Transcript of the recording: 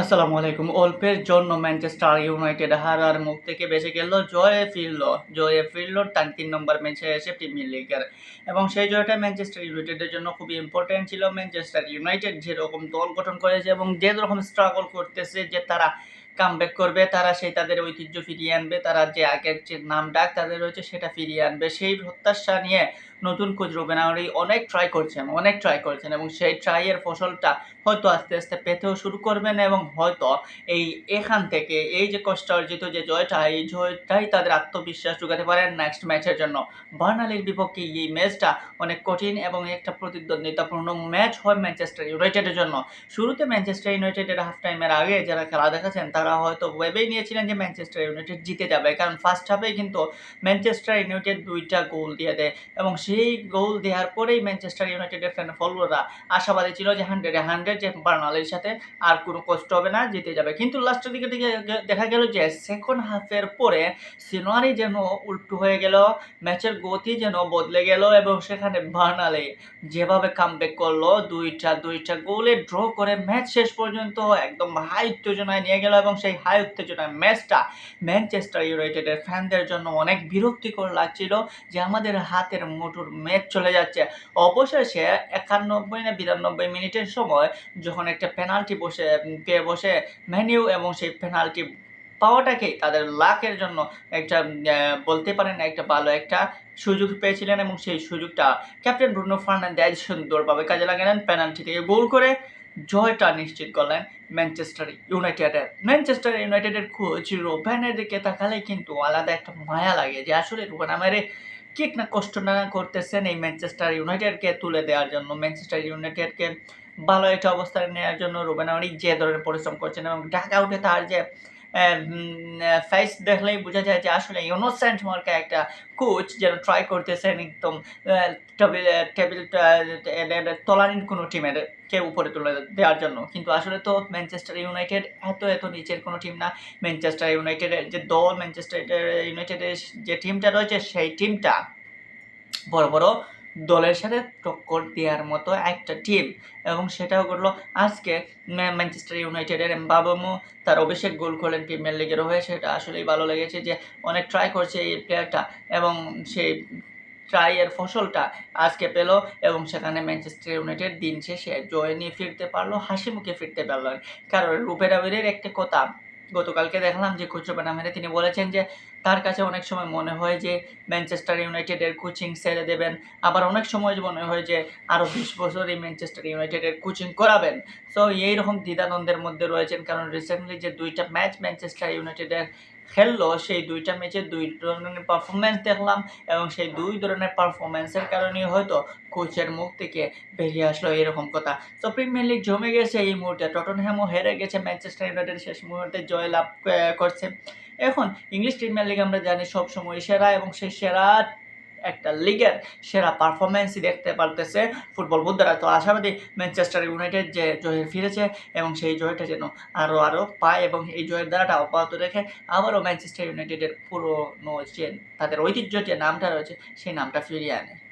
আসসালামু আলাইকুম। অল্পের জন্য ম্যানচেস্টার ইউনাইটেড হারার মুখ থেকে বেঁচে গেল জয়ে ফিরল। জয়ে ফিরল টান তিন নম্বর ম্যাচে এসে প্রিমিয়ার লিগের এবং সেই জয়টা ম্যানচেস্টার ইউনাইটেডের জন্য খুবই ইম্পর্টেন্ট ছিল। ম্যানচেস্টার ইউনাইটেড যেরকম দল গঠন করেছে এবং যে রকম স্ট্রাগল করতেছে যে তারা কামব্যাক করবে, তারা সেই তাদের ঐতিহ্য ফিরিয়ে আনবে, তারা যে আগের যে নাম ডাক তাদের রয়েছে সেটা ফিরিয়ে আনবে। সেই প্রত্যাশা নিয়ে নতুন কোচ রুবেন আমরি অনেক ট্রাই করছেন, অনেক ট্রাই করছেন এবং সেই ট্রাইয়ের ফসলটা হয়তো আস্তে আস্তে পেতেও শুরু করবেন এবং হয়তো এই এখান থেকে এই যে কষ্ট অর্জিত যে জয়টা, এই জয়টাই তাদের আত্মবিশ্বাস যোগাতে পারেন নেক্সট ম্যাচের জন্য। বার্নালির বিপক্ষে এই ম্যাচটা অনেক কঠিন এবং একটা প্রতিদ্বন্দ্বিতাপূর্ণ ম্যাচ হয় ম্যানচেস্টার ইউনাইটেডের জন্য। শুরুতে ম্যানচেস্টার ইউনাইটেডের হাফ টাইমের আগে যারা খেলা দেখাচ্ছেন, তারা হয়তো ভেবেই নিয়েছিলেন যে ম্যানচেস্টার ইউনাইটেড জিতে যাবে। কারণ ফার্স্ট হাফে কিন্তু ম্যানচেস্টার ইউনাইটেড দুইটা গোল দিয়ে দেয় এবং সেই গোল দেওয়ার পরেই ম্যানচেস্টার ইউনাইটেডের ফ্যান ফলোয়াররা আশাবাদী ছিল যে হান্ড্রেডে হান্ড্রেড যে বার্নালির সাথে আর কোনো কষ্ট হবে না, জিতে যাবে। কিন্তু লাস্টের দিকে দিকে দেখা গেল যে সেকেন্ড হাফের পরে সিনোয়ারি যেন উল্টো হয়ে গেল ম্যাচের গতি যেন বদলে গেল এবং সেখানে বার্নালে যেভাবে কামব্যাক করল, দুইটা দুইটা গোলে ড্র করে ম্যাচ শেষ পর্যন্ত একদম হাই উত্তেজনায় নিয়ে গেল এবং সেই হাই উত্তেজনার ম্যাচটা ম্যানচেস্টার ইউনাইটেডের ফ্যানদের জন্য অনেক বিরক্তিকর লাগছিল যে আমাদের হাতের মুঠোর ম্যাচ চলে যাচ্ছে। অবশেষে একানব্বই না বিরানব্বই মিনিটের সময় যখন একটা পেনাল্টি বসে পেয়ে বসে ম্যানিউ এবং সেই পেনাল্টি পাওয়াটাকেই তাদের লাখের জন্য একটা বলতে পারেন একটা ভালো একটা সুযোগ পেয়েছিলেন এবং সেই সুযোগটা ক্যাপ্টেন ব্রুনো ফার্নান্দেজ সুন্দরভাবে কাজে লাগালেন পেনাল্টি থেকে গোল করে জয়টা নিশ্চিত করলেন ম্যানচেস্টার ইউনাইটেডের ম্যানচেস্টার ইউনাইটেডের কোচ রোভেনের দিকে তাকালে কিন্তু আলাদা একটা মায়া লাগে যে আসলে রোভেন আমারে কিক না কষ্ট না করতেছেন এই ম্যানচেস্টার ইউনাইটেডকে তুলে দেওয়ার জন্য। ম্যানচেস্টার ইউনাইটেডকে ভালো একটা অবস্থানে নেওয়ার জন্য রোবেন অনেক যে ধরনের পরিশ্রম করছেন এবং ঢাকা উঠে তার যে ফেস দেখলেই বোঝা যায় যে আসলে ইনোসেন্ট মার্কা একটা কোচ যেন ট্রাই করতেছেন একদম টেবিল টেবিল তলানির কোনো টিমের কে উপরে তুলে দেওয়ার জন্য। কিন্তু আসলে তো ম্যানচেস্টার ইউনাইটেড এত এত নিচের কোনো টিম না। ম্যানচেস্টার ইউনাইটেডের যে দল ম্যানচেস্টার ইউনাইটেডের যে টিমটা রয়েছে, সেই টিমটা বড় বড় দলের সাথে টক্কর দেওয়ার মতো একটা টিম এবং সেটাও করল আজকে ম্যানচেস্টার ইউনাইটেডের এমবাবমো তার অভিষেক গোল করলেন প্রিমিয়ার লিগের হয়ে। সেটা আসলেই ভালো লেগেছে যে অনেক ট্রাই করছে এই প্লেয়ারটা এবং সেই ট্রাইয়ের ফসলটা আজকে পেল এবং সেখানে ম্যানচেস্টার ইউনাইটেড দিন শেষে জয় নিয়ে ফিরতে পারল হাসি মুখে ফিরতে পারল কারণ রুপের আবিরের একটা কথা গতকালকে দেখলাম যে খুচরো রুবেন আমিরে তিনি বলেছেন যে তার কাছে অনেক সময় মনে হয় যে ম্যানচেস্টার ইউনাইটেডের কোচিং ছেড়ে দেবেন। আবার অনেক সময় মনে হয় যে আরও বিশ বছর এই ম্যানচেস্টার ইউনাইটেডের কোচিং করাবেন। সো এইরকম দ্বিধানন্দের মধ্যে রয়েছেন। কারণ রিসেন্টলি যে দুইটা ম্যাচ ম্যানচেস্টার ইউনাইটেডের খেললো, সেই দুইটা ম্যাচে দুই ধরনের পারফরমেন্স দেখলাম এবং সেই দুই ধরনের পারফরমেন্সের কারণে হয়তো কোচের মুখ থেকে বেরিয়ে আসলো এরকম কথা। তো প্রিমিয়ার লিগ জমে গেছে এই মুহূর্তে। টটনহ্যামও হেরে গেছে। ম্যানচেস্টার ইউনাইটেড শেষ মুহূর্তে জয় লাভ করছে। এখন ইংলিশ প্রিমিয়ার লিগ আমরা জানি সবসময় সেরা এবং সেই সেরা একটা লিগের সেরা পারফরমেন্সই দেখতে পারতেছে ফুটবল বুদ্ধারা। তো আশাবাদী ম্যানচেস্টার ইউনাইটেড যে জয়ে ফিরেছে এবং সেই জয়টা যেন আরও আরও পায় এবং এই জয়ের দ্বারাটা অব্যাহত রেখে আবারও ম্যানচেস্টার ইউনাইটেডের পুরনো যে তাদের ঐতিহ্য যে নামটা রয়েছে, সেই নামটা ফিরিয়ে আনে।